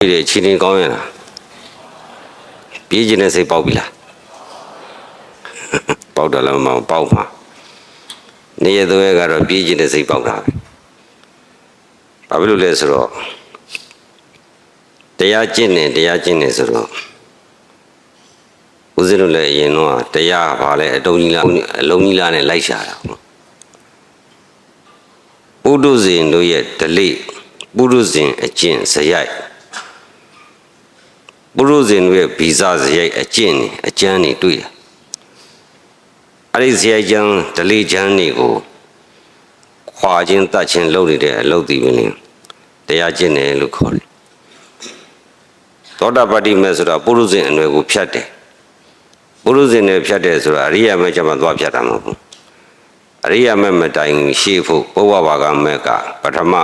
ဒီလေချင်းချင်းကောင်းရလားပြေးခြင်းနဲ့စိတ်ပေါက်ပြီလားပေါက်တယ်လားမပေါက်မှာနေရသွဲကတော့ပြေးခြင်းနဲ့စိတ်ပေါက်တာပဲဘာဖြစ်လို့လဲဆိုတော့တရားကျင့်နေတရားကျင့်နေဆိုတော့ဦးဇင်းတို့လည်းအရင်တော့တရားကဘာလဲအတုံးကြီးလားအလုံးကြီးလားနဲ့လိုက်ရှာတာပေါ့ပုဒုဇဉ်တို့ရဲ့ဓလေ့ပုဒုဇဉ်အကျင့်ဇယိုက် ပုရုဇဉ်တို့ရဲ့ဗီဇစရိုက်အကျင့်နေအကျမ်းနေတွေ့တာအဲ့ဒီစရိုက်ကျမ်းဒလိကျမ်းတွေကိုခွာခြင်းတတ်ခြင်းလုပ်နေတဲ့အလုပ်ဒီပဲလေတရားကျင့်တယ်လို့ခေါ်တယ်သောတာပတ္တိမေဆိုတာပုရုဇဉ်အနွယ်ကိုဖြတ်တယ်ပုရုဇဉ်နဲ့ဖြတ်တယ်ဆိုတာအရိယာမေကျမှသွားဖြတ်တာမဟုတ်ဘူးအရိယာမေမတိုင်ရှေ့ဖို့ဘဝဘာကမေကပထမ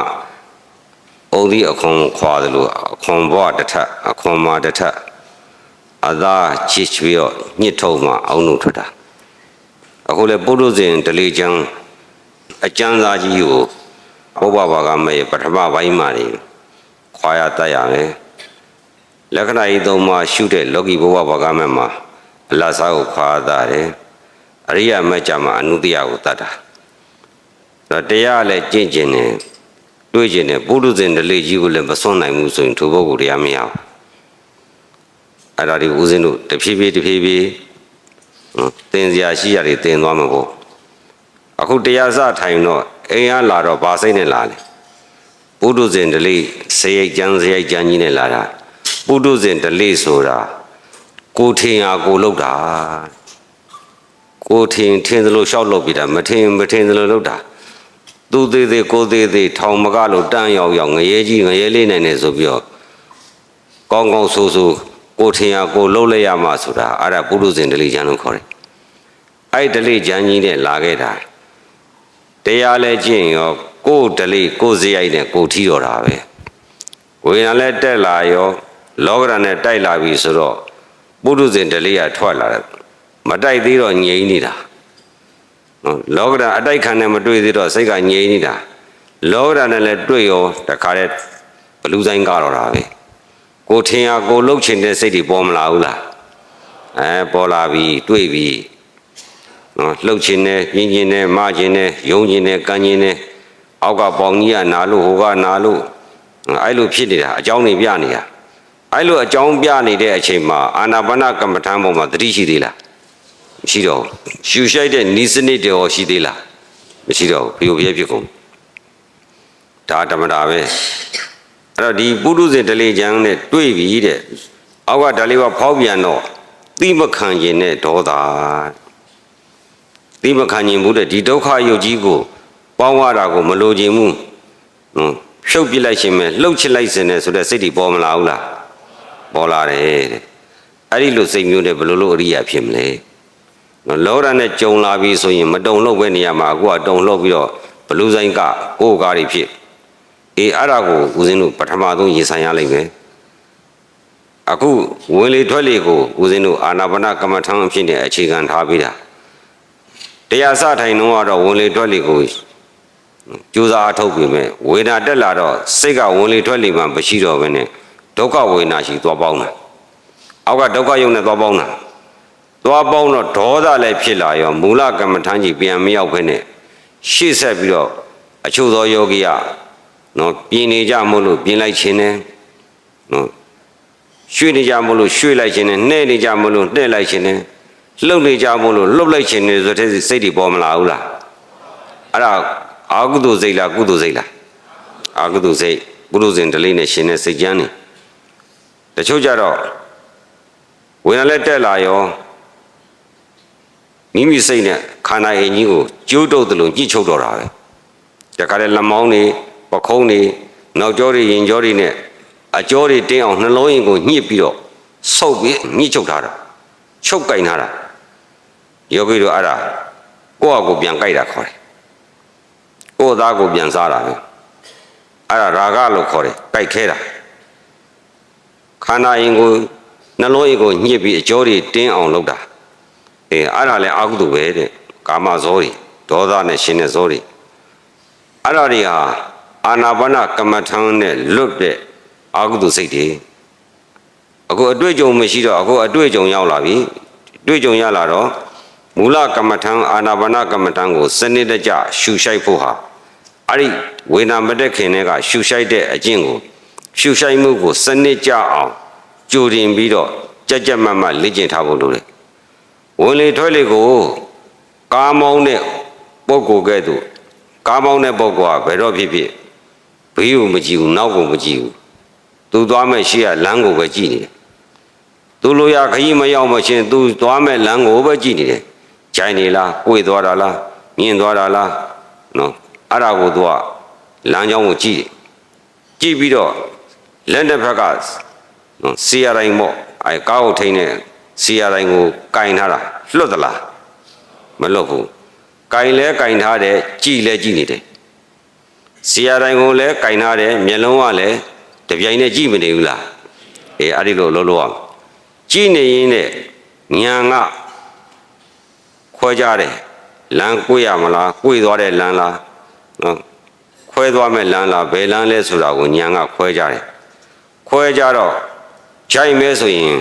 အုံဒီအခွန်ခွာတယ်လို့အခွန်ဘဝတစ်ထပ်အခွန်မာတစ်ထပ်အသာချစ်ပြီးတော့ညှစ်ထုံမှအောင်းလို့ထွက်တာအခုလေပုရုဇဉ်ဒလိကျမ်းအကျမ်းစာကြီးကိုဘဝဘာကမေပထမပိုင်းမှာနေခွာရတတ်ရမယ်လက္ခဏာဤသုံးပါးရှုတဲ့လောကီဘဝဘာကမေမှာအလတ်စားကိုခွာတတ်တယ်အရိယာမကြမှာအနုတ္တယကိုတတ်တာဒါတရားလည်းကျင့်ကျင်တယ် တွေးကျင်တယ်ပုရုဇဉ်ဒလိကြီးကိုလည်းမစွန့်နိုင်ဘူးဆိုရင်ထိုဘုတ်ကိုတရားမရဘူးအဲ့ဒါဒီဦးဇင်းတို့တဖြည်းဖြည်းတဖြည်းဖြည်းနော်သင်စရာရှိရတယ်သင်သွားမှာပေါ့အခုတရားစထိုင်တော့အိမ်ကလာတော့ဗာစိတ်နဲ့လာတယ်ပုရုဇဉ်ဒလိစရိတ်ကျမ်းစရိတ်ကျမ်းကြီးနဲ့လာတာပုရုဇဉ်ဒလိဆိုတာကိုထင်ဟာကိုလောက်တာကိုထင်ထင်သလိုရှောက်လုပ်ပြီးတာမထင်မထင်သလိုလုပ်တာ သူသေးသေးကိုသေးသေးထောင်မကလို့တန်းရောက်ရောက်ငရဲကြီးငရဲလေးနိုင်နေဆိုပြီးတော့ကောင်းကောင်းဆိုးဆိုးကိုထင်ဟာကိုလှုပ်လိုက်ရမှာဆိုတာအဲ့ဒါပုရုဇဉ်ဒလိကျမ်းလို့ခေါ်တယ်အဲ့ဒလိကျမ်းကြီးနဲ့လာခဲ့တာတရားလဲကျင့်ရောကိုယ်ဒလိကိုယ်စရိုက်နဲ့ကိုယ်ထီတော်တာပဲဝိညာဉ်လည်းတက်လာရောလောကရနဲ့တိုက်လာပြီဆိုတော့ပုရုဇဉ်ဒလိကထွက်လာတယ်မတိုက်သေးတော့ငြိမ်နေတာ နော်လောကရအတိုက်ခံနဲ့မတွေ့သေးတော့စိတ်ကငြိမ်နေတာလောကရနဲ့လည်းတွေ့ရောတခါတည်းဘလူးဆိုင်ကတော့တာပဲကိုထင်ဟာကိုလှုပ်ချင်တဲ့စိတ်တွေပေါ်မလာဘူးလားအဲပေါ်လာပြီတွေ့ပြီနော်လှုပ်ချင်တယ်ပြင်းချင်တယ်မချင်တယ်ယုံချင်တယ်ကန့်ချင်တယ်အောက်ကပေါင်ကြီးကနာလို့ဟိုကနာလို့အဲ့လိုဖြစ်နေတာအကြောင်းတွေပြနေတာအဲ့လိုအကြောင်းပြနေတဲ့အချိန်မှာအာနာပါနကမ္မထံပေါ်မှာတတိရှိသေးလား မရှိတော့ဘူးရှူရှိုက်တဲ့နီးစနစ်တွေရောရှိသေးလားမရှိတော့ဘူးဖျို့ဖျက်ဖြစ်ကုန်ဒါဓမ္မတာပဲအဲ့တော့ဒီပုရုဇဉ်ဒလိကျမ်းနဲ့တွေ့ပြီတဲ့အောက်ကဒါလေးကဖောက်ပြန်တော့တိမခံခြင်းနဲ့ဒေါသတိမခံခြင်းဘူးတဲ့ဒီဒုက္ခယုတ်ကြီးကိုပေါင်းရတာကိုမလိုချင်ဘူးနော်ဖြုတ်ပြစ်လိုက်ခြင်းပဲလှုပ်ချစ်လိုက်ခြင်းနဲ့ဆိုတဲ့စိတ်တွေပေါ်မလာဘူးလားပေါ်လာတယ်တဲ့အဲ့ဒီလိုစိတ်မျိုးနဲ့ဘယ်လိုလုပ်အရိယာဖြစ်မလဲ နော်လောရနဲ့ကြုံလာပြီဆိုရင်မတုံလို့ပဲနေရမှာအခုကတုံလို့ပြီးတော့ဘလူးဆိုင်ကကိုယ်ကားတွေဖြစ်အေးအဲ့ဒါကိုဦးဇင်းတို့ပထမဆုံးရင်ဆိုင်ရလိမ့်မယ်အခုဝင်လေထွက်လေကိုဦးဇင်းတို့အာနာပါနကမ္မထံအဖြစ်နဲ့အခြေခံထားပြီးတာတရားစထိုင်တော့ကတော့ဝင်လေထွက်လေကိုကြိုးစားအထုတ်ပြီမဲ့ဝေဒနာတက်လာတော့စိတ်ကဝင်လေထွက်လေမှမရှိတော့ဘဲနဲ့ဒုက္ခဝေဒနာရှိသွားပေါင်းတာအောက်ကဒုက္ခယုံနဲ့သွားပေါင်းတာ သွားပေါင်းတော့ဒေါသလည်းဖြစ်လာရောမူလကမ္မထံကြီးပြန်မရောက်ဘဲနဲ့ရှေ့ဆက်ပြီးတော့အချို့သောယောဂီကနော်ပြင်းနေကြမို့လို့ပြင်းလိုက်ခြင်းနဲ့နော်ရွှေ့နေကြမို့လို့ရွှေ့လိုက်ခြင်းနဲ့နှဲ့နေကြမို့လို့နှဲ့လိုက်ခြင်းနဲ့လှုပ်နေကြမို့လို့လှုပ်လိုက်ခြင်းနဲ့ဆိုတဲ့စိတ်တွေပေါ်မလာဘူးလားအဲ့ဒါအာကုသိုလ်စိတ်လားကုသိုလ်စိတ်လားအာကုသိုလ်စိတ်ကုသိုလ်စဉ်ဒလိနဲ့ရှင်တဲ့စိတ်ကြမ်းနေတချို့ကြတော့ဝေဒနာလက်တက်လာရော မိမိစိတ်နဲ့ခန္ဓာအင်ကြီးကိုကျိုးတုပ်တယ်လို့ညှိချုပ်တော့တာပဲတခါတည်းလက်မောင်းတွေပခုံးတွေနောက်ကျောတွေရင်ကျောတွေနဲ့အကျောတွေတင်းအောင်နှလုံးရင်ကိုညှစ်ပြီးတော့ဆုပ်ပြီးညှိချုပ်ထားတာချုပ်ကင်ထားတာယောဂီတို့အဲ့ဒါကိုယ့်အကိုပြန်ကြိုက်တာခေါ်တယ်ကိုယ့်သားကိုပြန်စားတာပဲအဲ့ဒါရာဂလို့ခေါ်တယ်ကြိုက်ခဲတာခန္ဓာရင်ကိုနှလုံးရင်ကိုညှစ်ပြီးအကျောတွေတင်းအောင်လုပ်တာ အေးအဲ့ဒါလည်းအကုသိုလ်ပဲတဲ့ကာမဇောတွေဒေါသနဲ့ရှင်တဲ့ဇောတွေအဲ့ဒါတွေဟာအာနာပါနကမ္မထံနဲ့လွတ်တဲ့အာဟုတုစိတ်တွေအခုအတွေ့အကြုံမရှိတော့အခုအတွေ့အကြုံရောက်လာပြီအတွေ့အကြုံရလာတော့မူလကမ္မထံအာနာပါနကမ္မထံကိုစနစ်တကျရှုရှိုက်ဖို့ဟာအဲ့ဒီဝေဒနာမတက်ခင်တဲ့ကရှုရှိုက်တဲ့အကျင့်ကိုရှုရှိုက်မှုကိုစနစ်ကျအောင်ကြိုတင်ပြီးတော့ကြက်ကြက်မတ်မတ်လေ့ကျင့်ထားဖို့လိုတယ် ဝင်လေထွက်လေကိုကားမောင်းတဲ့ပုဂ္ဂိုလ်ကဲ့သို့ကားမောင်းတဲ့ပုဂ္ဂိုလ်ကဘယ်တော့ဖြစ်ဖြစ်ဘေးကိုမကြည့်ဘူးနောက်ကိုမကြည့်ဘူးသူသွားမဲ့ရှေ့ကလမ်းကိုပဲကြည့်နေတယ်သူလိုရခကြီးမရောက်မချင်းသူသွားမဲ့လမ်းကိုပဲကြည့်နေတယ်ဂျိုင်နေလားကိုယ်သွားတာလားမြင်သွားတာလားနော်အဲ့ဒါကိုသူကလမ်းကြောင်းကိုကြည့်တယ်ကြည့်ပြီးတော့လက်တစ်ဖက်ကနော်စီရတိုင်းပေါ့အဲကားကိုထိန်းတဲ့ စီရတိုင်းကိုကင်ထားတာလွတ်သလားမလွတ်ဘူးကင်လဲကင်ထားတယ်ကြည့်လဲကြည့်နေတယ်စီရတိုင်းကိုလည်းကင်ထားတယ်မျက်လုံးကလည်းတပြိုင်နဲ့ကြည့်မနေဘူးလားအေးအဲ့ဒီလိုလုံးလုံးအောင်ကြည့်နေရင်နဲ့ညာကခွဲကြတယ်လမ်းကိုရမလားကိုသွားတဲ့လမ်းလားနော်ခွဲသွားမဲ့လမ်းလားဘယ်လမ်းလဲဆိုတာကိုညာကခွဲကြတယ်ခွဲကြတော့ဂျိုင်မဲဆိုရင်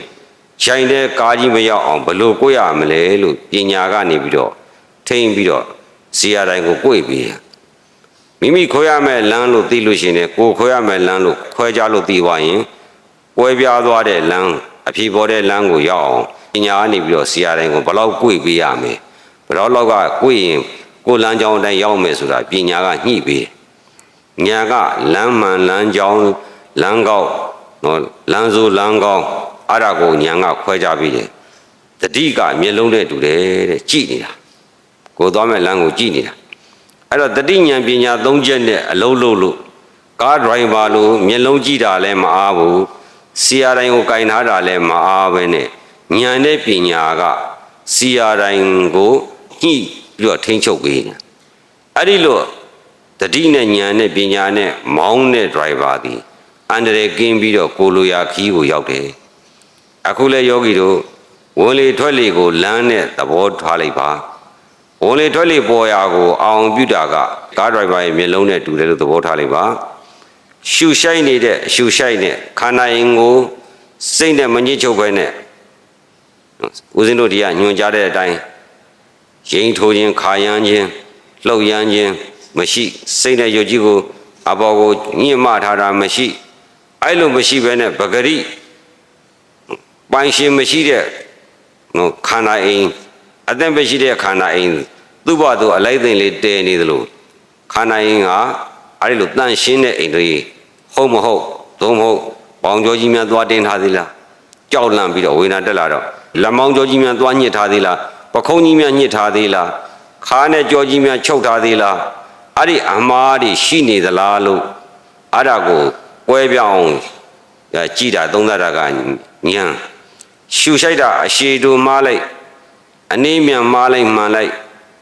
ဂျိုင်တဲ့ကားကြီးမရောက်အောင်ဘယ်လိုကိုရမလဲလို့ပညာကနေပြီးတော့ထိမ့်ပြီးတော့ဇီယာတိုင်းကိုကိုယ်ပြီးမိမိခွဲရမဲ့လမ်းလို့သိလို့ရှိရင်ကိုခွဲရမဲ့လမ်းလို့ခွဲကြလို့သိသွားရင်ပွဲပြားသွားတဲ့လမ်းအဖြေပေါ်တဲ့လမ်းကိုရောက်အောင်ပညာကနေပြီးတော့ဇီယာတိုင်းကိုဘယ်လောက်ကိုယ်ပေးရမလဲဘယ်တော့လောက်ကကိုယ်ရင်ကိုလမ်းကြောင်းအတိုင်းရောက်မယ်ဆိုတာပညာကညှိပေးညာကလမ်းမှန်လမ်းကြောင်းလမ်းကောက်နော်လမ်းစိုးလမ်းကောင်း အဲ့ဒါကိုညာကခွဲကြပြီးတယ်တတိကမျက်လုံးနဲ့တူတယ်တဲ့ကြည်နေတာကိုသွားမဲ့လမ်းကိုကြည်နေတာအဲ့တော့တတိညာပညာသုံးချက်နဲ့အလုံးလုံးလို့ကားဒရိုင်ဘာလို့မျက်လုံးကြည့်တာလည်းမအားဘူးစီယာတိုင်းကိုကင်ထားတာလည်းမအားပဲနဲ့ညာနဲ့ပညာကစီယာတိုင်းကိုညှိပြီးတော့ထိန်းချုပ်ပေးတယ်အဲ့ဒီလိုတတိနဲ့ညာနဲ့ပညာနဲ့မောင်းတဲ့ဒရိုင်ဘာသည်အန္တရာယ်ကင်းပြီးတော့ကိုလိုရာခီးကိုရောက်တယ် အခုလဲယောဂီတို့ဝင်လေထွက်လေကိုလမ်းနဲ့သဘောထားလိုက်ပါဝင်လေထွက်လေပေါ်ရာကိုအောင်ပြုတာကကားဒရိုင်ဘာရဲ့မျက်လုံးနဲ့တူတယ်လို့သဘောထားလိုက်ပါရှူရှိုက်နေတဲ့ရှူရှိုက်တဲ့ခန္ဓာရင်ကိုစိတ်နဲ့မညစ်ချုပ်ပဲနဲ့ဦးဇင်းတို့ဒီကညွန်ကြားတဲ့အတိုင်းရင်ထိုးခြင်းခါယမ်းခြင်းလှုပ်ယမ်းခြင်းမရှိစိတ်နဲ့ယုတ်ကြီးကိုအပေါ်ကိုညှိမထားတာမရှိအဲ့လိုမရှိဘဲနဲ့ပဂရိ ပိုင်ရှင်မရှိတဲ့နော်ခန္ဓာအိမ်အသက်မရှိတဲ့ခန္ဓာအိမ်သူ့ဘသူအလိုက်သိမ့်လေးတဲနေသလိုခန္ဓာအိမ်ကအဲ့ဒီလိုတန့်ရှင်းတဲ့အိမ်တွေဟုတ်မဟုတ်သို့မဟုတ်ပေါင်ကြောကြီးများသွားတင်းထားသေးလားကြောက်လန့်ပြီးတော့ဝေဒနာတက်လာတော့လက်မောင်းကြောကြီးများသွားညှစ်ထားသေးလားပခုံးကြီးများညှစ်ထားသေးလားခါနဲ့ကြောကြီးများချုပ်ထားသေးလားအဲ့ဒီအမားတွေရှိနေသလားလို့အဲ့ဒါကိုကွဲပြောင်းကြည်တာသုံးသတာကညံ ရှူဆိုင်တာအရှိတူမားလိုက်အနည်းမြန်မားလိုက်မှန်လိုက်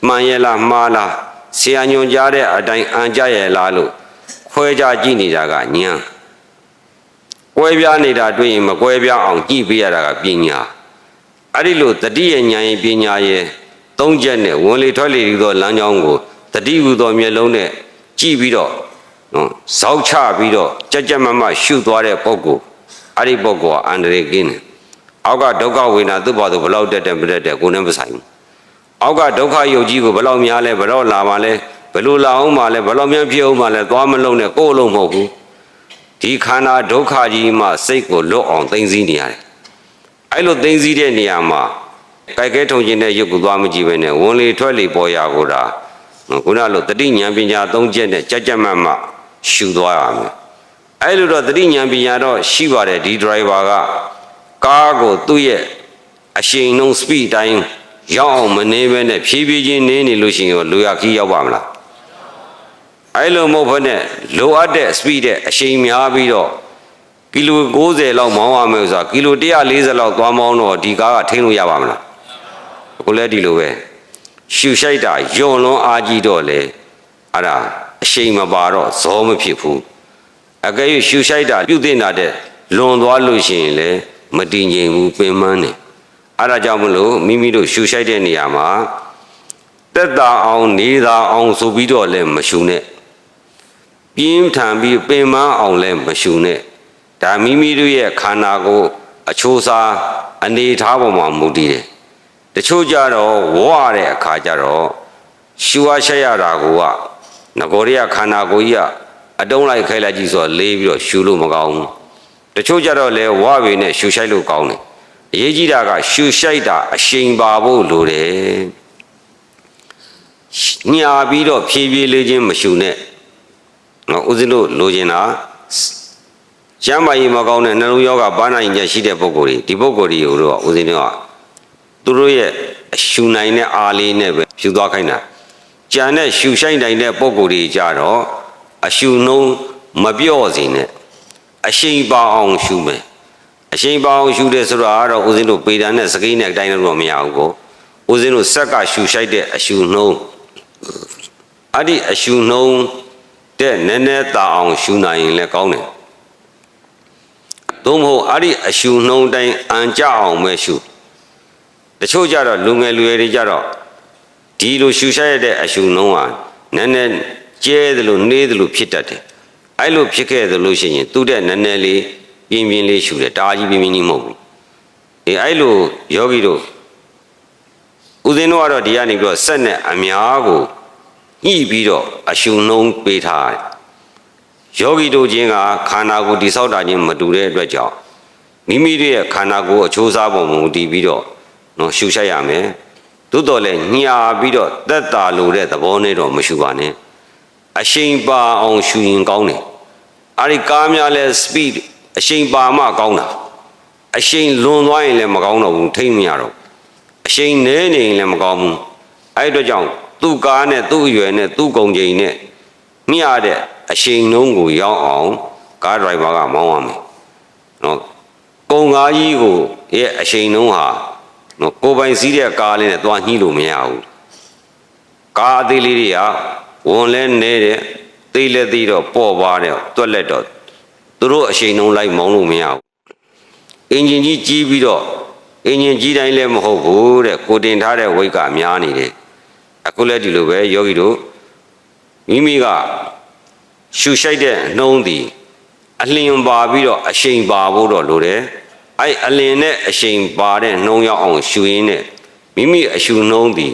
မှန်ရဲ့လားမှားလားဆရာညွန်ကြားတဲ့အတိုင်းအန်ကြရဲ့လားလို့ခွဲခြားကြည့်နေတာကညံကွဲပြားနေတာတွေ့ရင်မကွဲပြားအောင်ကြည့်ပေးရတာကပညာအဲ့ဒီလိုတတိယဉာဏ်ရဲ့ပညာရဲ့သုံးချက်နဲ့ဝင်လေထွက်လေဒီသောလမ်းကြောင်းကိုတတိဟုသောမျက်လုံးနဲ့ကြည့်ပြီးတော့နော်ဇောက်ချပြီးတော့ကြက်ကြက်မမရှုသွားတဲ့ပုဂ္ဂိုလ်အဲ့ဒီပုဂ္ဂိုလ်ကအန္တရာယ်ကင်းတယ် အောက်ကဒုက္ခဝေဒနာသူ့ဘာသူဘလောက်တက်တယ်မတက်တယ်ကိုယ်နဲ့မဆိုင်ဘူးအောက်ကဒုက္ခယုတ်ကြီးကိုဘလောက်များလဲဘလောက်လာပါလဲဘယ်လိုလာအောင်ပါလဲဘလောက်များဖြစ်အောင်ပါလဲသွားမလုံးနဲ့ကိုယ်လုံးမဟုတ်ဘူးဒီခန္ဓာဒုက္ခကြီးမှစိတ်ကိုလွတ်အောင်သိသိနေရတယ်အဲ့လိုသိသိတဲ့နေရာမှာကြိုက်ခဲထုံခြင်းတဲ့ရုပ်ကိုသွားမကြည့်ပဲနဲ့ဝင်လေထွက်လေပေါ်ရာကိုဒါခုနလိုတတိဉာဏ်ပညာသုံးချက်နဲ့ကြက်ကြက်မတ်မရှူသွားရမယ်အဲ့လိုတော့တတိဉာဏ်ပညာတော့ရှိပါတယ်ဒီ driver က ကားကိုသူ့ရဲ့အရှိန်နှုန်း speed တိုင်းရောက်အောင်မနေပဲနဲ့ဖြည်းဖြည်းချင်းနေနေလို့ရှိရင်လူရခီးရောက်ပါမလားအဲ့လိုမဟုတ်ဘဲနဲ့လိုအပ်တဲ့ speed တဲ့အရှိန်များပြီးတော့ကီလို90လောက်မောင်းရမယ်ဆိုတာကီလို140လောက်သွားမောင်းတော့ဒီကားကထိန်းလို့ရပါမလားအခုလည်းဒီလိုပဲရှူရှိုက်တာယွန်လွန်အားကြီးတော့လေအဲ့ဒါအရှိန်မပါတော့ဇောမဖြစ်ဘူးအကယ်၍ရှူရှိုက်တာပြုတ်တင်တာတဲ့လွန်သွားလို့ရှိရင်လေ မတည်ငြိမ်ဘူးပင်ပန်းနေအဲ့ဒါကြောင့်မလို့မိမိတို့ရှူရှိုက်တဲ့နေရာမှာတက်တာအောင်နေတာအောင်ဆိုပြီးတော့လည်းမရှူနဲ့ပြင်းထန်ပြီးပင်ပန်းအောင်လည်းမရှူနဲ့ဒါမိမိတို့ရဲ့ခန္ဓာကိုယ်အချိုးစားအနေထားပေါ်မှာမူတည်တယ်တချို့ကြတော့ဝရတဲ့အခါကျတော့ရှူအားရှက်ရတာကိုကငကိုရိယခန္ဓာကိုယ်ကြီးကအတုံးလိုက်ခိုက်လိုက်ကြည့်ဆိုတော့လေးပြီးတော့ရှူလို့မကောင်းဘူး တချို့ကြတော့လေဝပေနဲ့ရှူရှိုက်လို့ကောင်းတယ်အရေးကြီးတာကရှူရှိုက်တာအရှိန်ပါဖို့လိုတယ်ညာပြီးတော့ဖြည်းဖြည်းလေးချင်းမရှူနဲ့နော်ဦးဇင်းတို့လိုချင်တာကျမ်းမာရေးမကောင်းတဲ့နှလုံးရောဂါပါနိုင်ချက်ရှိတဲ့ပုဂ္ဂိုလ်တွေဒီပုဂ္ဂိုလ်တွေကိုတော့ဦးဇင်းတို့ကသူတို့ရဲ့အရှူနိုင်တဲ့အားလေးနဲ့ပဲရှူသွားခိုင်းတာကြံတဲ့ရှူဆိုင်နိုင်တဲ့ပုဂ္ဂိုလ်တွေကြတော့အရှူနှုံးမပြော့စေနဲ့ အရှိန်ပါအောင်ရှူမယ်အရှိန်ပါအောင်ရှူတယ်ဆိုတာကတော့ဦးဇင်းတို့ပေတံနဲ့စကိန်းနဲ့အတိုင်းလို့မရဘူးကိုဦးဇင်းတို့ဆက်ကရှူဆိုင်တဲ့အရှူနှုံးအဲ့ဒီအရှူနှုံးတဲ့နည်းနည်းတာအောင်ရှူနိုင်ရင်လည်းကောင်းတယ်သို့မဟုတ်အဲ့ဒီအရှူနှုံးတိုင်းအန်ကြအောင်ပဲရှူတချို့ကြတော့လူငယ်လူရွယ်တွေကြတော့ဒီလိုရှူရှားရတဲ့အရှူနှုံးဟာနည်းနည်းကျဲတယ်လို့နေတယ်လို့ဖြစ်တတ်တယ် အဲ့လိုဖြစ်ခဲ့တယ်လို့ရှိရင်သူ့တဲ့နည်းနည်းလေးပြင်းပြင်းလေးရှူတယ်တာကြီးပြင်းပြင်းကြီးမဟုတ်ဘူးအေးအဲ့လိုယောဂီတို့ဦးဇင်းတို့ကတော့ဒီကနေပြီးတော့ဆက်နဲ့အများကိုညှိပြီးတော့အရှူနှုံးပေးထားတယ်ယောဂီတို့ချင်းကခန္ဓာကိုယ်တိဆောက်တာချင်းမတူတဲ့အတွက်ကြောင့်မိမိတို့ရဲ့ခန္ဓာကိုယ်အချိုးစားပုံမူတည်ပြီးတော့နော်ရှူရှိုက်ရမယ်သို့တော်လည်းညာပြီးတော့သက်တာလို့တဲ့သဘောနဲ့တော့မရှူပါနဲ့အရှိန်ပါအောင်ရှူရင်ကောင်းတယ် အဲ့ဒီကားများလဲ speed အရှိန်ပါမှကောင်းတာအရှိန်လွန်သွားရင်လည်းမကောင်းတော့ဘူးထိမ့်မရတော့အရှိန်နည်းနေရင်လည်းမကောင်းဘူးအဲ့ဒီအတွက်ကြောင့်သူ့ကားနဲ့သူ့အရွယ်နဲ့သူ့ကုန်ချိန်နဲ့မျှတဲ့အရှိန်နှုံးကိုရောက်အောင်ကားဒရိုင်ဘာကမောင်းရမယ်နော်ကုံကားကြီးကိုရဲ့အရှိန်နှုံးဟာနော်ကိုယ်ပိုင်စီးတဲ့ကားလေးနဲ့သွားညှိလို့မရဘူးကားအသေးလေးတွေကဝန်လဲနေတယ် သိလဲသိတော့ပေါ့ပါတဲ့တွက်လက်တော့သူတို့အရှိန်နှုံးလိုက်မောင်းလို့မရဘူးအင်ဂျင်ကြီးကြီးပြီးတော့အင်ဂျင်ကြီးတိုင်းလည်းမဟုတ်ဘူးတဲ့ကိုတင်ထားတဲ့ဝိတ်ကများနေတယ်အခုလည်းဒီလိုပဲယောဂီတို့မိမိကရှူရှိုက်တဲ့နှုံးသည်အလျင်ပါပြီးတော့အရှိန်ပါဖို့တော့လိုတယ်။အဲ့အလျင်နဲ့အရှိန်ပါတဲ့နှုံးရောက်အောင်ရှူရင်းနဲ့မိမိအရှူနှုံးသည်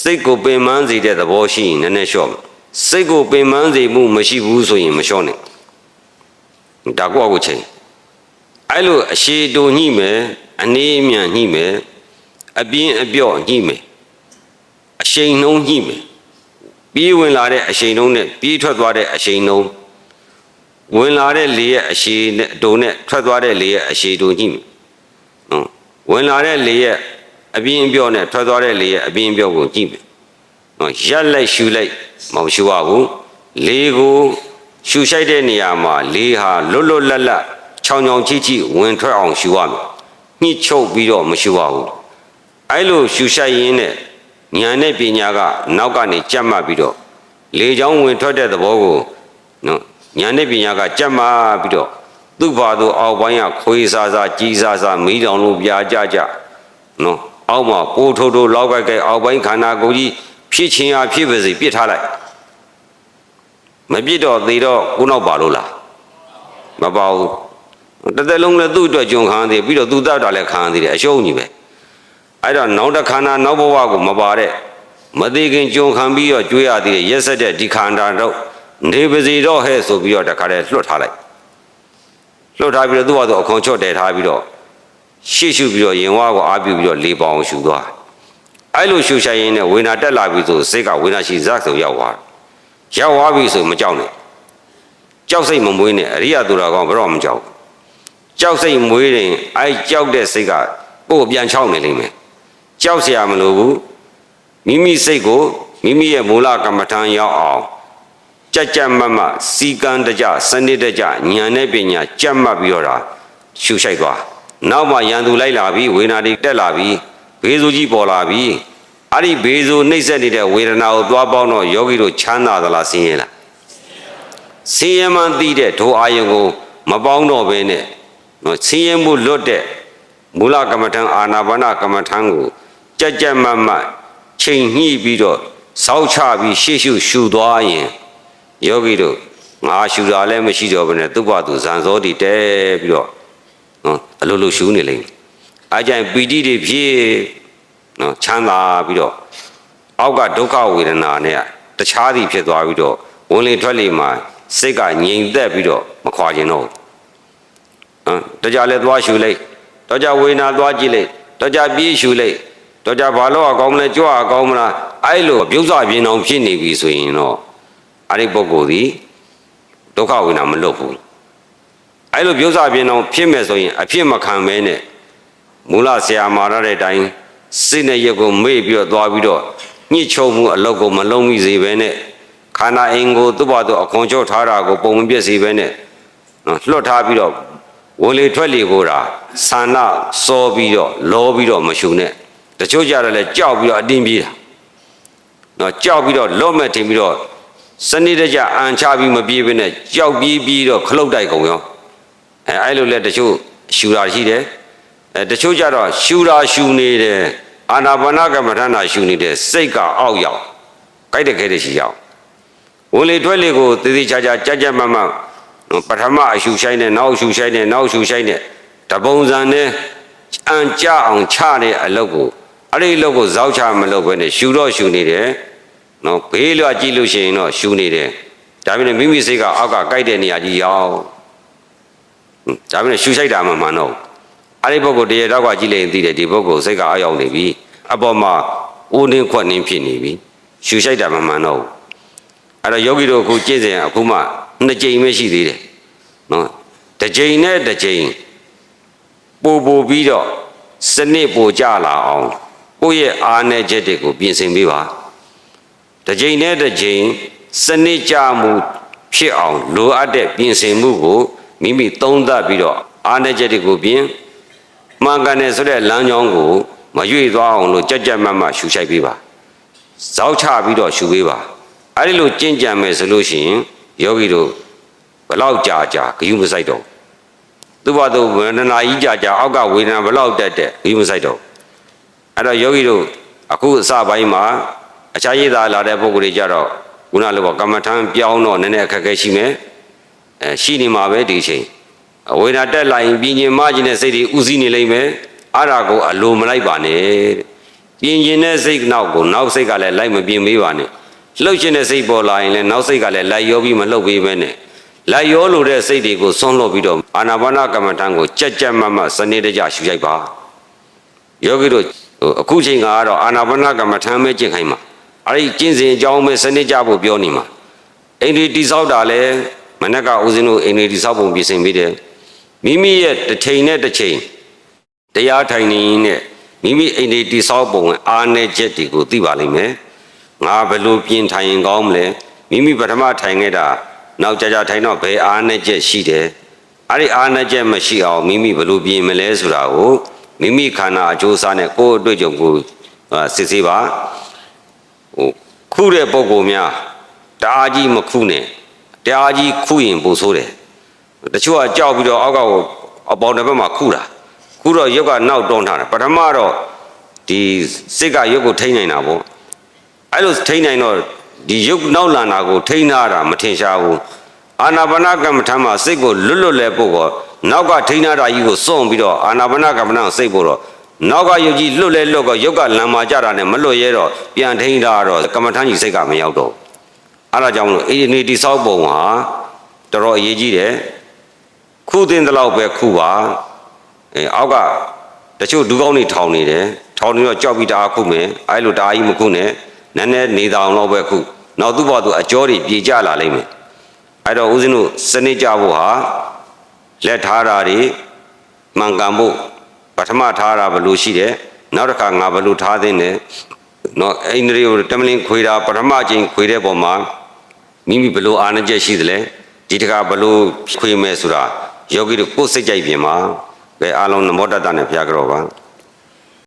စိတ်ကိုပင်ပန်းစေတဲ့သဘောရှိရင်နည်းနည်းလျှော့မယ်။ စိတ်ကိုပင်ပန်းစေမှုမရှိဘူးဆိုရင်မလျှော့နဲ့။ဒါကိုယ့်အကိုချိန်အဲ့လိုအရှိတူညှိမယ်အနေအမြန်ညှိမယ်အပြင်းအပြော့ညှိမယ်အရှိန်နှုံးညှိမယ်ပြေးဝင်လာတဲ့အရှိန်နှုံးနဲ့ပြေးထွက်သွားတဲ့အရှိန်နှုံးဝင်လာတဲ့လေရဲ့အရှိနဲ့အတုံနဲ့ထွက်သွားတဲ့လေရဲ့အရှိတုံညှိမယ်နော်ဝင်လာတဲ့လေရဲ့အပြင်းအပြော့နဲ့ထွက်သွားတဲ့လေရဲ့အပြင်းအပြော့ကိုညှိမယ်နော် ရက်လိုက်ရှူလိုက်မဟုတ်ရှူရဘူးလေကိုရှူဆိုင်တဲ့နေရာမှာလေဟာလွတ်လွတ်လပ်လပ်ချောင်ချောင်ချိချိဝင်ထွက်အောင်ရှူရမယ်ညှိချုပ်ပြီးတော့မရှူရဘူးအဲ့လိုရှူဆိုင်ရင်းနဲ့ဉာဏ်နဲ့ပညာကနောက်ကနေကြက်မှတ်ပြီးတော့လေချောင်းဝင်ထွက်တဲ့သဘောကိုနော်ဉာဏ်နဲ့ပညာကကြက်မှတ်ပြီးတော့သူ့ဘာသူအောက်ပိုင်းကခွေးစားစားကြီးစားစားမီးတောင်လို့ပြာကြကြနော်အောက်မှာပိုးထိုးထိုးလောက်ကြိုက်ကြိုက်အောက်ပိုင်းခန္ဓာကိုယ်ကြီး ဖြစ်ချင်းအားဖြစ်ပါစေပြစ်ထားလိုက်မပြစ်တော့သေးတော့ကိုနောက်ပါလို့လားမပါဘူးတစ်သက်လုံးလည်းသူ့အတွက်ကြုံခံရသေးပြီးတော့သူ့တတ်တာလည်းခံရသေးတယ်အရှုံးကြီးပဲအဲ့တော့နောက်တစ်ခန္ဓာနောက်ဘဝကိုမပါတဲ့မသေးခင်ကြုံခံပြီးတော့ကြွေးရသေးတယ်ရက်ဆက်တဲ့ဒီခန္ဓာတော့နေပါစေတော့ဟဲ့ဆိုပြီးတော့တခါတည်းလွတ်ထားလိုက်လွတ်ထားပြီးတော့သူ့ဘာသူအခွန်ချော့တယ်ထားပြီးတော့ရှေ့ရှုပြီးတော့ရင်ဝါကိုအားပြုပြီးတော့လေပေါအောင်ရှူသွား အဲ့လိုရှူဆိုင်ရင်နဲ့ဝေနာတက်လာပြီဆိုစိတ်ကဝေနာရှိဇက်ဆိုရောက်သွားရောက်သွားပြီဆိုမကြောက်နဲ့ကြောက်စိတ်မမွေးနဲ့အရိယသူတော်ကောင်းဘယ်တော့မှမကြောက်ဘူးကြောက်စိတ်မွေးရင်အဲ့ကြောက်တဲ့စိတ်ကကိုယ်ပြန်ချောက်နေလိမ့်မယ် ကြောက်เสียမလို့ဘူးမိမိစိတ်ကိုမိမိရဲ့မူလကမ္မထံရောက်အောင်ကြက်ကြက်မတ်မတ်စီကံတကြစနစ်တကြဉာဏ်နဲ့ပညာကြက်မှတ်ပြီးတော့တာရှုရှိုက်သွားနောက်မှရန်သူလိုက်လာပြီးဝေဒနာတွေတက်လာပြီး ဘေးဆိုးကြီးပေါ်လာပြီးအဲ့ဒီဘေးဆိုးနှိမ့်ဆက်နေတဲ့ဝေဒနာကိုသွားပေါင်းတော့ယောဂီတို့ချမ်းသာသလားဆင်းရဲလားဆင်းရဲမှန်းသိတဲ့ဒုအာယုံကိုမပေါင်းတော့ဘဲနဲ့နော်ဆင်းရဲမှုလွတ်တဲ့မူလကမ္မထံအာနာပါနကမ္မထံကိုကြက်ကြက်မတ်မတ်ချိန်ညှိပြီးတော့စောက်ချပြီးရှေ့ရှုရှူသွားရင်ယောဂီတို့ငါရှူတာလည်းမရှိတော့ဘဲနဲ့သူ့ဘသူဇန်စောတီတဲပြီးတော့နော်အလိုလိုရှူနေလိမ့်မယ် အားကြရင်ပီတိတွေဖြစ်နော်ချမ်းသာပြီးတော့အောက်ကဒုက္ခဝေဒနာနဲ့တခြားသည်ဖြစ်သွားပြီးတော့ဝင်လေထွက်လေမှာစိတ်ကငြိမ်သက်ပြီးတော့မခွာကျင်တော့ဘူးဟမ်တကြလဲသွားရှူလိုက်တော့ကြဝေဒနာသွားကြည့်လိုက်တော့ကြပြေးရှူလိုက်တော့ကြဘာလို့အကောင်းမလဲကြွအကောင်းမလားအဲ့လိုပြုံးစာပြင်းအောင်ဖြစ်နေပြီဆိုရင်တော့အဲ့ဒီပုဂ္ဂိုလ်ဒီဒုက္ခဝေဒနာမလွတ်ဘူးအဲ့လိုပြုံးစာပြင်းအောင်ဖြစ်မယ်ဆိုရင်အဖြစ်မခံမဲနဲ့ မူလဆရာမာရတဲ့အတိုင်းစိတ်နဲ့ရက်ကိုမေ့ပြီးတော့သွားပြီးတော့ညှစ်ချုံမှုအလောက်ကိုမလုံးမိစေဘဲနဲ့ခန္ဓာအင်ကိုသူ့ဘာသူအခွန်ချုပ်ထားတာကိုပုံမပြည့်စေဘဲနဲ့နော်လွတ်ထားပြီးတော့ဝင်လေထွက်လေကိုတာဆန္ဒစောပြီးတော့လောပြီးတော့မရှုနဲ့တချို့ကြတော့လဲကြောက်ပြီးတော့အတင်းပြေးတာနော်ကြောက်ပြီးတော့လော့မဲ့တင်ပြီးတော့စနစ်တကျအန်ချပြီးမပြေးဘဲနဲ့ကြောက်ပြေးပြီးတော့ခလုတ်တိုက်ကုန်ရောအဲအဲ့လိုလဲတချို့ရှူတာရှိတယ် အဲတချို့ကြတော့ရှူတာရှူနေတယ်အာနာပါနကမ္မဋ္ဌာန်းရှူနေတယ်စိတ်ကအောက်ရောက်ကြိုက်တဲ့ခဲတဲ့ရှိရောက်ဝင်လေထွက်လေကိုတည်တည်ချာချာကြက်ကြက်မတ်မတ်နော်ပထမအရှူဆိုင်နဲ့နောက်အရှူဆိုင်နဲ့နောက်အရှူဆိုင်နဲ့တပုံစံနဲ့အန်ကြအောင်ချတဲ့အလုပ်ကိုအဲ့ဒီအလုပ်ကိုဇောက်ချမလုပ်ဘဲနဲ့ရှူတော့ရှူနေတယ်နော်ဘေးလွှတ်ကြည့်လို့ရှိရင်တော့ရှူနေတယ်ဒါပေမဲ့မိမိစိတ်ကအောက်ကကြိုက်တဲ့နေရာကြီးရောက်ဟွန်းဒါပေမဲ့ရှူဆိုင်တာမှမှန်တော့ဘူး အဲ့ဒီပုဂ္ဂိုလ်တရားတော့ကကြည့်လိုက်ရင်သိတယ်ဒီပုဂ္ဂိုလ်စိတ်ကအောက်ရောက်နေပြီအပေါ်မှာအိုးနှင်းခွက်နှင်းဖြစ်နေပြီရှူရှိုက်တာမမှန်တော့ဘူးအဲ့တော့ယောဂီတို့အခုကြည့်စဉ်အခုမှနှစ်ကြိမ်ပဲရှိသေးတယ်နော်တစ်ကြိမ်နဲ့တစ်ကြိမ်ပို့ပို့ပြီးတော့စနစ်ပို့ကြလာအောင်ကိုယ့်ရဲ့အားနဲ့ချက်တွေကိုပြင်ဆင်ပေးပါတစ်ကြိမ်နဲ့တစ်ကြိမ်စနစ်ကြမှုဖြစ်အောင်လိုအပ်တဲ့ပြင်ဆင်မှုကိုမိမိသုံးသပ်ပြီးတော့အားနဲ့ချက်တွေကိုပြင် မှန်ကန်တယ်ဆိုတဲ့လမ်းကြောင်းကိုမရွေ့သွားအောင်လို့ကြက်ကြက်မတ်မတ်ရှူချိုက်ပေးပါဇောက်ချပြီးတော့ရှူပေးပါအဲ့ဒီလိုကြင့်ကြံမယ်ဆိုလို့ရှိရင်ယောဂီတို့ဘလောက်ကြာကြာဂယုမဆိုင်တော့သူ့ဘာသူဝေဒနာကြီးကြာကြာအောက်ကဝေဒနာဘလောက်တက်တက်ဂယုမဆိုင်တော့အဲ့တော့ယောဂီတို့အခုအစပိုင်းမှာအခြားရည်သားလာတဲ့ပုဂ္ဂိုလ်တွေကြတော့ခုနလိုပေါ့ကမ္မထံပြောင်းတော့နည်းနည်းအခက်အခဲရှိမယ်အဲရှိနေမှာပဲဒီအချိန် အဝေဒနာတက်လာရင်ပြင်းကျင်မကျင်တဲ့စိတ်တွေဥစည်းနေလိမ့်မယ်အဲ့ဒါကိုအလိုမလိုက်ပါနဲ့ပြင်းကျင်တဲ့စိတ်နောက်ကိုနောက်စိတ်ကလည်းလိုက်မပြင်းမေးပါနဲ့လှုပ်ရှင်တဲ့စိတ်ပေါ်လာရင်လည်းနောက်စိတ်ကလည်းလိုက်ရောပြီးမလှုပ်ပေးပဲနဲ့လိုက်ရောလို့တဲ့စိတ်တွေကိုဆွန့်လွတ်ပြီးတော့အာနာပါနကမ္မဋ္ဌာန်းကိုကြက်ကြက်မတ်မတ်စနစ်တကျရှုရိုက်ပါယောဂီတို့ဟိုအခုချိန်ကတော့အာနာပါနကမ္မဋ္ဌာန်းပဲကျင့်ခိုင်းမှာအဲ့ဒီကျင့်စဉ်အကြောင်းပဲစနစ်ကြဖို့ပြောနေမှာအိန္ဒိတိဆောက်တာလည်းမနက်ကဦးဇင်းတို့အိန္ဒိတိဆောက်ပုံပြင်ဆင်ပြီးတယ် မိမိရဲ့တစ်ချိန်နဲ့တစ်ချိန်တရားထိုင်နေရင်နဲ့မိမိအိမ်တွေတိဆောက်ပုံနဲ့အားနဲ့ချက်တွေကိုသိပါလိမ့်မယ်ငါဘယ်လိုပြင်ထိုင်ရင်ကောင်းမလဲမိမိပထမထိုင်ခဲ့တာနောက်ကြကြထိုင်တော့ဘယ်အားနဲ့ချက်ရှိတယ်အဲ့ဒီအားနဲ့ချက်မရှိအောင်မိမိဘယ်လိုပြင်မလဲဆိုတာကိုမိမိခန္ဓာအကျိုးစားနဲ့ကိုယ်အတွေ့အကြုံကိုအာစစ်ဆေးပါဟိုခုတဲ့ပုံကောများတအားကြီးမခုနဲ့တအားကြီးခုရင်ပိုဆိုးတယ် တချို့ကကြောက်ပြီးတော့အောက်ကကိုအပေါင်တစ်ဘက်မှာခုတာခုတော့ရုပ်ကနောက်တွန်းထားတယ်ပထမတော့ဒီစိတ်ကရုပ်ကိုထိန်းနိုင်တာပေါ့အဲ့လိုထိန်းနိုင်တော့ဒီရုပ်နောက်လန်တာကိုထိန်းထားတာမထင်ရှားဘူးအာနာပါနကမ္မထမ်းမှာစိတ်ကိုလွတ်လွတ်လဲပို့တော့နောက်ကထိန်းထားတာကြီးကိုစွန့်ပြီးတော့အာနာပါနကမ္မထမ်းကိုစိတ်ပို့တော့နောက်ကယုတ်ကြီးလွတ်လဲလွတ်ကရုပ်ကလမ်းမာကြတာနဲ့မလွတ်ရဲတော့ပြန်ထိန်းထားတော့ကမ္မထမ်းကြီးစိတ်ကမရောက်တော့ဘူးအဲ့ဒါကြောင့်မလို့အေဒီနေတိဆောက်ပုံဟာတော်တော်အရေးကြီးတယ် ခုတင်တဲ့လောက်ပဲခုပါအဲအောက်ကတချို့ဒူးကောင်းတွေထောင်နေတယ်ထောင်နေတော့ကြောက်ပြီးတအားခုမယ်အဲလိုတအားကြီးမခုနဲ့နည်းနည်းနေတောင်လောက်ပဲခုနောက်သူ့ဘောသူအကျော်တွေပြေကျလာလိမ့်မယ်အဲတော့ဦးဇင်းတို့စနစ်ကြဖို့ဟာလက်ထားတာတွေမှန်ကန်ဖို့ပထမထားတာဘယ်လိုရှိတယ်နောက်တစ်ခါငါဘယ်လိုထားသင့်တယ်နော်အိန္ဒြေကိုတမလင်းခွေတာပထမအချိန်ခွေတဲ့ပုံမှာမိမိဘလို့အာဏာချက်ရှိသလဲဒီတကဘလို့ခွေမဲ့ဆိုတာ ယောဂီတို့ကိုယ်စိတ်ကြိုက်ပြင်မှာပဲအားလုံးနမောတတနဲ့ဖျားကြတော့ပါ